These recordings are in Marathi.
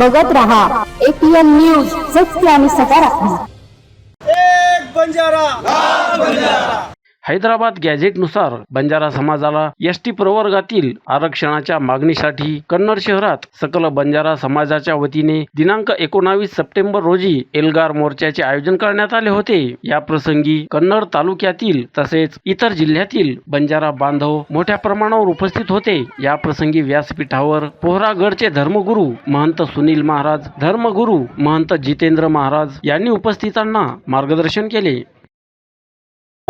बघत रहा. एपीएन न्यूज सत्य आणि सकारात्मक. एक बंजारा. हैदराबाद गॅझेटनुसार बंजारा समाजाला एस टी प्रवर्गातील आरक्षणाच्या मागणीसाठी कन्नड शहरात सकल बंजारा समाजाच्या वतीने दिनांक एकोणावीस सप्टेंबर रोजी एल्गार मोर्चाचे आयोजन करण्यात आले होते. या प्रसंगी कन्नड तालुक्यातील तसेच इतर जिल्ह्यातील बंजारा बांधव मोठ्या प्रमाणावर उपस्थित होते. या प्रसंगी व्यासपीठावर पोहरागडचे धर्मगुरू महंत सुनील महाराज धर्मगुरू महंत जितेंद्र महाराज यांनी उपस्थितांना मार्गदर्शन केले.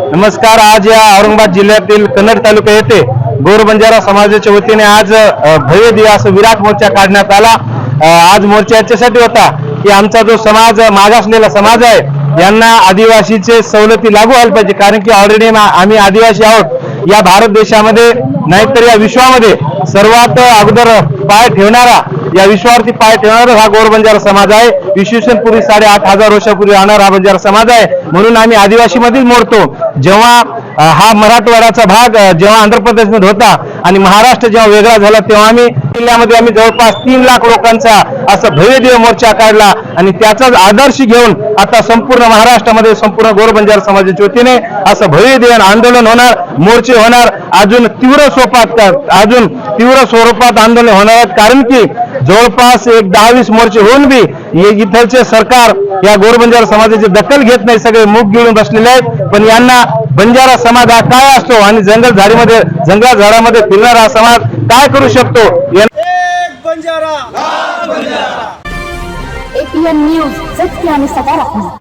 नमस्कार आज या औरंगाबाद जिल्ह्यातील कन्नड तालुका येथे गोरबंजारा समाजाच्या वतीने आज भव्य दिव्य असं विराट मोर्चा काढण्यात आला. आज मोर्चा याच्यासाठी होता की आमचा जो समाज मागासलेला समाज आहे यांना आदिवासीचे सवलती लागू व्हायला पाहिजे. कारण की ऑलरेडी आम्ही आदिवासी आहोत. या भारत देशामध्ये नाहीतर या विश्वामध्ये सर्वात अगोदर पाय ठेवणारा या विश्वावरती पाय ठेवणारा हा गोर बंजारा समाज आहे. विश्वेश्वरपूर्वी साडेआठ हजार वर्षापूर्वी राहणारा हा बंजारा समाज आहे. म्हणून आम्ही आदिवासीमध्येच मोडतो. जेव्हा हा मराठवाड्याचा भाग जेव्हा आंध्र प्रदेशमध्ये होता आणि महाराष्ट्र जेव्हा वेगळा झाला तेव्हा आम्ही जिल्ह्यामध्ये आम्ही जवळपास तीन लाख लोकांचा असा भव्यदेव मोर्चा काढला. आणि त्याचाच आदर्श घेऊन आता संपूर्ण महाराष्ट्रामध्ये संपूर्ण गोरबंजार समाजाच्या वतीने असं भव्यदेव आंदोलन होणार मोर्चे होणार. अजून तीव्र स्वरूपात अजून तीव्र स्वरूपात आंदोलन होणार आहेत. कारण की जवळपास एक दहावीस मोर्चे होऊन बी इथलचे सरकार या गोरबंजार समाजाची दखल घेत नाही. सगळे मुख गिळून बसलेले आहेत. पण यांना बंजारा समाज हा काय असतो? आणि जंगल झाडीमध्ये जंगला झाडामध्ये फिरणारा हा समाज काय करू शकतो? बंजारा. एपीएन न्यूज सत्य आणि सकारात्मक.